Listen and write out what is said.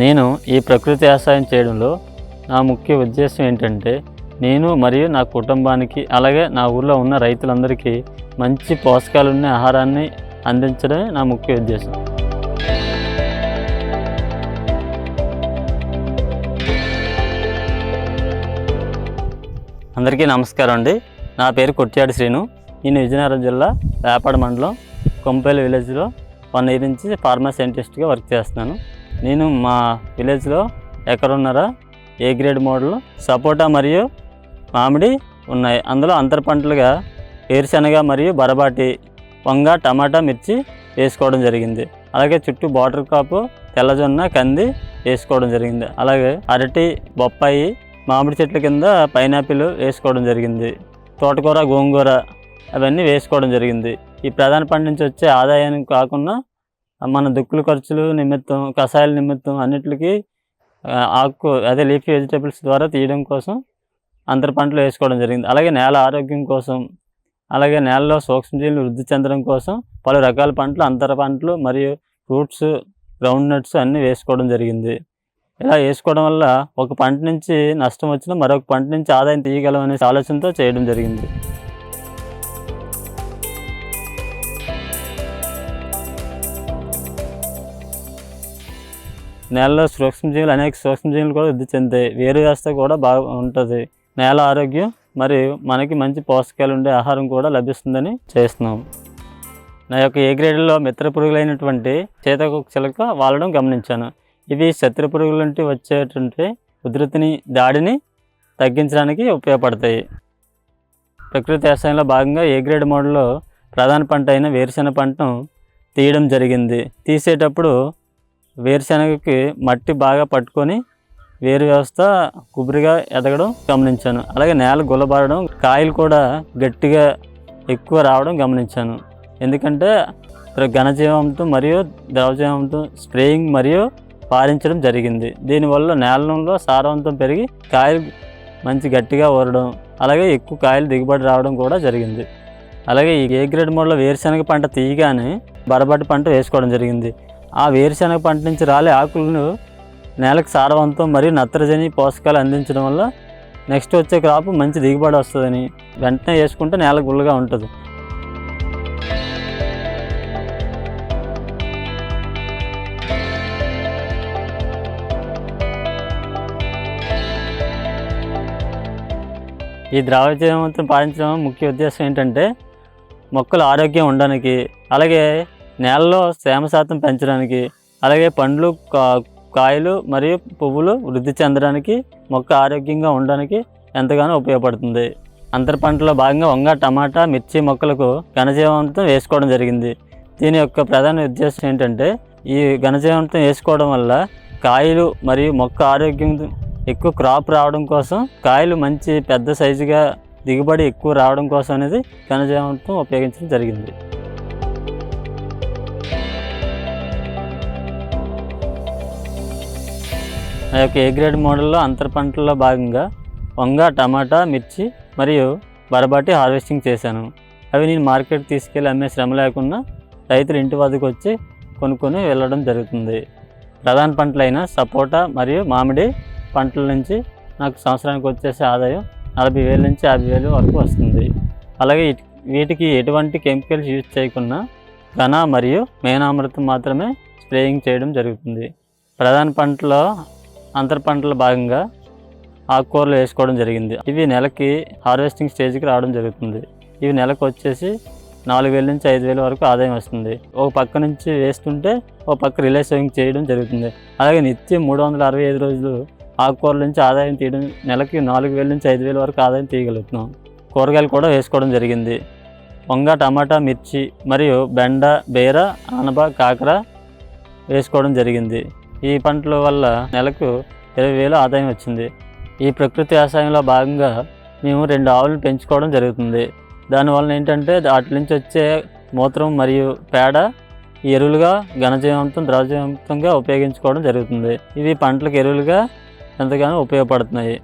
నేను ఈ ప్రకృతి వ్యవసాయం చేయడంలో నా ముఖ్య ఉద్దేశం ఏంటంటే నేను మరియు నా కుటుంబానికి అలాగే నా ఊర్లో ఉన్న రైతులందరికీ మంచి పోషకాలున్న ఆహారాన్ని అందించడమే నా ముఖ్య ఉద్దేశం. అందరికీ నమస్కారం అండి. నా పేరు కొట్టియాడి శ్రీను. నేను విజయనగరం జిల్లా వేపాడ మండలం కొంపేలు విలేజ్లో వన్ ఇయర్ నుంచి ఫార్మా సైంటిస్ట్గా వర్క్ చేస్తున్నాను. నేను మా విలేజ్లో ఎకరున్నర ఏ గ్రేడ్ మోడల్ సపోటా మరియు మామిడి ఉన్నాయి. అందులో అంతర పంటలుగా వేరుశనగ మరియు బరబాటి వంగ టమాటా మిర్చి వేసుకోవడం జరిగింది. అలాగే చుట్టూ బార్డర్ కాపు తెల్లజొన్న కంది వేసుకోవడం జరిగింది. అలాగే అరటి బొప్పాయి మామిడి చెట్ల కింద పైనాపిల్ వేసుకోవడం జరిగింది. తోటకూర గోంగూర అవన్నీ వేసుకోవడం జరిగింది. ఈ ప్రధాన పంట నుంచి వచ్చే ఆదాయానికి కాకుండా మన దుక్కుల ఖర్చులు నిమిత్తం కషాయాల నిమిత్తం అన్నిటికీ ఆకు అదే లీఫీ వెజిటేబుల్స్ ద్వారా తీయడం కోసం అంతర పంటలు వేసుకోవడం జరిగింది. అలాగే నేల ఆరోగ్యం కోసం అలాగే నేలలో సూక్ష్మజీవులు వృద్ధి చెందడం కోసం పలు రకాల పంటలు అంతర పంటలు మరియు ఫ్రూట్స్ గ్రౌండ్ నట్స్ అన్నీ వేసుకోవడం జరిగింది. ఇలా వేసుకోవడం వల్ల ఒక పంట నుంచి నష్టం వచ్చినా మరొక పంట నుంచి ఆదాయం తీయగలం అనే ఆలోచనతో చేయడం జరిగింది. నేలలో సూక్ష్మజీవులు అనేక సూక్ష్మజీవులు కూడా వృద్ధి చెందాయి. వేరు వ్యవస్థ కూడా బాగా ఉంటుంది. నేల ఆరోగ్యం మరియు మనకి మంచి పోషకాలు ఉండే ఆహారం కూడా లభిస్తుందని చేస్తున్నాం. నా యొక్క ఏ గ్రేడ్లో మిత్ర పురుగులైనటువంటి చేతకొక చిలక గమనించాను. ఇవి శత్రు పురుగుల నుండి వచ్చేటువంటి ఉధృతిని దాడిని తగ్గించడానికి ఉపయోగపడతాయి. ప్రకృతి వ్యవసాయంలో భాగంగా ఏ గ్రేడ్ మోడల్లో ప్రధాన పంట అయిన వేరుశెనగ పంటను తీయడం జరిగింది. తీసేటప్పుడు వేరుశెనగకి మట్టి బాగా పట్టుకొని వేరు వ్యవస్థ కుబురిగా ఎదగడం గమనించాను. అలాగే నేల గుల్లబారడం కాయలు కూడా గట్టిగా ఎక్కువ రావడం గమనించాను. ఎందుకంటే ప్ర- ఘనజీవంతో మరియు ద్రవజీవంతో స్ప్రేయింగ్ మరియు పారించడం జరిగింది. దీనివల్ల నేలలో సారవంతం పెరిగి కాయలు మంచి గట్టిగా ఊరడం అలాగే ఎక్కువ కాయలు దిగుబడి రావడం కూడా జరిగింది. అలాగే ఈ ఏ గ్రేడ్ మోడ్లో వేరుశెనగ పంట తీయగానే బరబట్టి పంట వేసుకోవడం జరిగింది. ఆ వేరుశెనగ పంట నుంచి రాలే ఆకులను నేలకు సారవంతం మరియు నత్రజని పోషకాలు అందించడం వల్ల నెక్స్ట్ వచ్చే క్రాప్ మంచి దిగుబడి వస్తుందని వెంటనే వేసుకుంటే నేల గుల్లగా ఉంటుంది. ఈ ద్రావజీవంతం పాటించడం ముఖ్య ఉద్దేశం ఏంటంటే మొక్కలు ఆరోగ్యం ఉండడానికి అలాగే నేలలో తేమ శాతం పెంచడానికి అలాగే పండ్లు కా- కాయలు మరియు పువ్వులు వృద్ధి చెందడానికి మొక్క ఆరోగ్యంగా ఉండడానికి ఎంతగానో ఉపయోగపడుతుంది. అంతర పంటలో భాగంగా వంగ టమాటా మిర్చి మొక్కలకు ఘనజీవామృతం వేసుకోవడం జరిగింది. దీని యొక్క ప్రధాన ఉద్దేశం ఏంటంటే ఈ ఘనజీవంతం వేసుకోవడం వల్ల కాయలు మరియు మొక్క ఆరోగ్యం ఎక్కువ క్రాప్ రావడం కోసం కాయలు మంచి పెద్ద సైజుగా దిగుబడి ఎక్కువ రావడం కోసం అనేది ఘనజీవామృతం ఉపయోగించడం జరిగింది. ఆ యొక్క ఏ గ్రేడ్ మోడల్లో అంతర పంటల్లో భాగంగా వంగ టమాటా మిర్చి మరియు బరబాటి హార్వెస్టింగ్ చేశాను. అవి నేను మార్కెట్ తీసుకెళ్ళి అమ్మే శ్రమ లేకుండా రైతులు ఇంటి వద్దకు వచ్చి కొనుక్కొని వెళ్ళడం జరుగుతుంది. ప్రధాన పంటలైన సపోటా మరియు మామిడి పంటల నుంచి నాకు సంవత్సరానికి వచ్చేసే ఆదాయం నలభై వేల నుంచి యాభై వేలు వరకు వస్తుంది. అలాగే వీటికి ఎటువంటి కెమికల్స్ యూజ్ చేయకుండా ఘన మరియు మేనామృతం మాత్రమే స్ప్రేయింగ్ చేయడం జరుగుతుంది. ప్రధాన పంటలో అంతర పంటల భాగంగా ఆకుకూరలు వేసుకోవడం జరిగింది. ఇవి నెలకి హార్వెస్టింగ్ స్టేజ్కి రావడం జరుగుతుంది. ఇవి నెలకు వచ్చేసి నాలుగు వేల నుంచి ఐదు వేల వరకు ఆదాయం వస్తుంది. ఒక పక్క నుంచి వేస్తుంటే ఒక పక్క రిలే సేవింగ్ చేయడం జరుగుతుంది. అలాగే నిత్యం మూడు వందల అరవై ఐదు రోజులు ఆకుకూరల నుంచి ఆదాయం తీయడం నెలకి నాలుగు వేల నుంచి ఐదు వేల వరకు ఆదాయం తీయగలుగుతున్నాం. కూరగాయలు కూడా వేసుకోవడం జరిగింది. వంగ టమాటా మిర్చి మరియు బెండ బీర ఆనప కాకర వేసుకోవడం జరిగింది. ఈ పంటల వల్ల నెలకు ఇరవై వేలు ఆదాయం వచ్చింది. ఈ ప్రకృతి వ్యవసాయంలో భాగంగా మేము రెండు ఆవులను పెంచుకోవడం జరుగుతుంది. దానివల్ల ఏంటంటే వాటి నుంచి వచ్చే మూత్రం మరియు పేడ ఎరువులుగా ఘనజీవంతం ద్రవజీవంతంగా ఉపయోగించుకోవడం జరుగుతుంది. ఇవి పంటలకు ఎరువులుగా ఎంతగానో ఉపయోగపడుతున్నాయి.